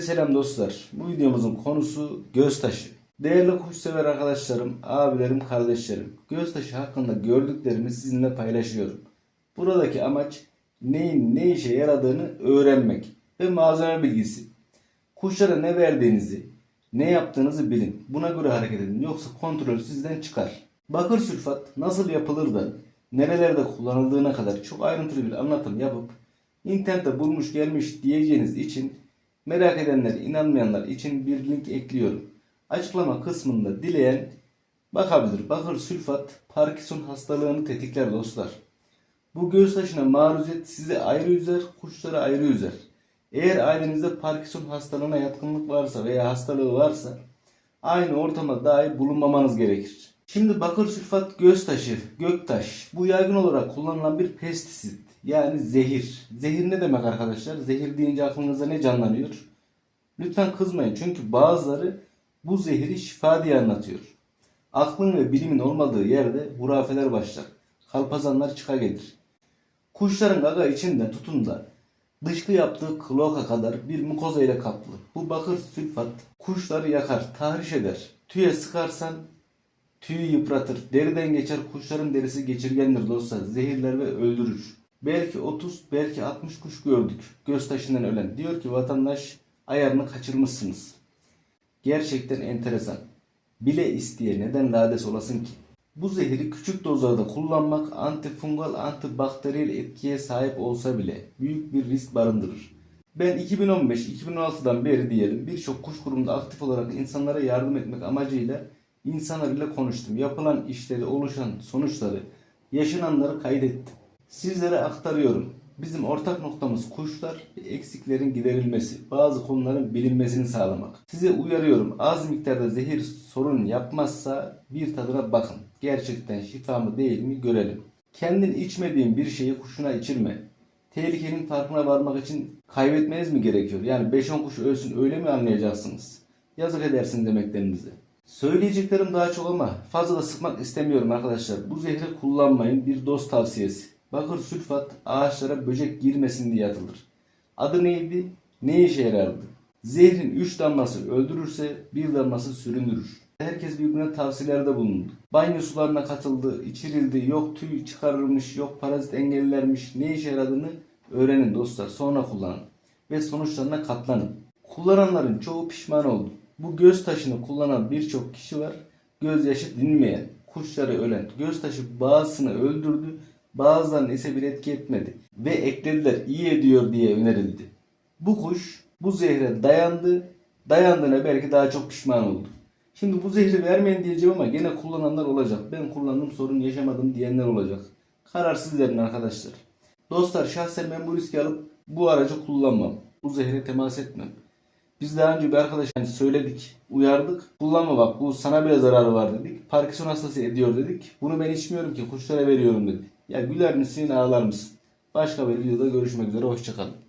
selam dostlar. Bu videomuzun konusu göztaşı. Değerli kuşsever arkadaşlarım, abilerim, kardeşlerim. Göztaşı hakkında gördüklerimi sizinle paylaşıyorum. Buradaki amaç neyin ne işe yaradığını öğrenmek ve malzeme bilgisi. Kuşlara ne verdiğinizi, ne yaptığınızı bilin. Buna göre hareket edin. Yoksa kontrol sizden çıkar. Bakır sülfat nasıl yapılır da nerelerde kullanıldığına kadar çok ayrıntılı bir anlatım yapıp internette bulmuş gelmiş diyeceğiniz için merak edenler, inanmayanlar için bir link ekliyorum. Açıklama kısmında dileyen bakabilir. Bakır sülfat Parkinson hastalığını tetikler dostlar. Bu göğüs taşına maruziyet sizi ayrı üzer, kuşları ayrı üzer. Eğer ailenizde Parkinson hastalığına yatkınlık varsa veya hastalığı varsa aynı ortama dahi bulunmamanız gerekir. Şimdi bakır sülfat göğüs taşı, göktaş bu yaygın olarak kullanılan bir pestisit yani zehir. Zehir ne demek arkadaşlar? Zehir deyince aklınıza ne canlanıyor? Lütfen kızmayın çünkü bazıları bu zehri şifa diye anlatıyor. Aklın ve bilimin olmadığı yerde hurafeler başlar. Kalpazanlar çıka gelir. Kuşların gaga içinde tutun da dışkı yaptığı kloaka kadar bir mukoza ile kaplı. Bu bakır sülfat kuşları yakar, tahriş eder. Tüye sıkarsan tüyü yıpratır. Deriden geçer kuşların derisi geçirgendir dostlar. Zehirler ve öldürür. Belki 30 belki 60 kuş gördük göz taşından ölen. Diyor ki vatandaş ayarını kaçırmışsınız. Gerçekten enteresan. Bile isteye neden lades olasın ki? Bu zehri küçük dozlarda kullanmak antifungal antibakteriyel etkiye sahip olsa bile büyük bir risk barındırır. Ben 2015-2016'dan beri diyelim birçok kuş kurumunda aktif olarak insanlara yardım etmek amacıyla insanlar ile konuştum. Yapılan işleri, oluşan sonuçları, yaşananları kaydettim. Sizlere aktarıyorum. Bizim ortak noktamız kuşlar ve eksiklerin giderilmesi, bazı konuların bilinmesini sağlamak. Size uyarıyorum az miktarda zehir sorun yapmazsa bir tadına bakın. Gerçekten şifa mı değil mi görelim. Kendin içmediğin bir şeyi kuşuna içirme. Tehlikenin farkına varmak için kaybetmeniz mi gerekiyor? Yani 5-10 kuş ölsün öyle mi anlayacaksınız? Yazık edersin demeklerinize. Söyleyeceklerim daha çok ama fazla da sıkmak istemiyorum arkadaşlar. Bu zehri kullanmayın bir dost tavsiyesi. Bakır sülfat ağaçlara böcek girmesin diye atılır. Adı neydi? Ne işe yarardı? Zehrin 3 damlası öldürürse bir damlası süründürür. Herkes birbirine tavsiyelerde bulundu. Banyo sularına katıldı, içirildi, yok tüy çıkarılmış, yok parazit engellermiş, ne işe yaradığını öğrenin dostlar. Sonra kullanın ve sonuçlarına katlanın. Kullananların çoğu pişman oldu. Bu göz taşını kullanan birçok kişi var. Gözyaşı dinmeyen, kuşları ölen. Göz taşı bazısını öldürdü, bazılarının ise bir etki etmedi. Ve eklediler iyi ediyor diye önerildi. Bu kuş bu zehre dayandı. Dayandığına belki daha çok pişman oldu. Şimdi bu zehri vermeyin diyeceğim ama gene kullananlar olacak. Ben kullandım sorun yaşamadım diyenler olacak. Karar sizlerin arkadaşlar. Dostlar şahsen ben bu riski alıp bu aracı kullanmam. Bu zehre temas etmem. Biz daha önce bir arkadaş yani söyledik, uyardık. Kullanma bak bu sana bile zararı var dedik. Parkinson hastası ediyor dedik. Bunu ben içmiyorum ki kuşlara veriyorum dedi. Ya güler misin ağlar mısın? Başka bir videoda görüşmek üzere hoşçakalın.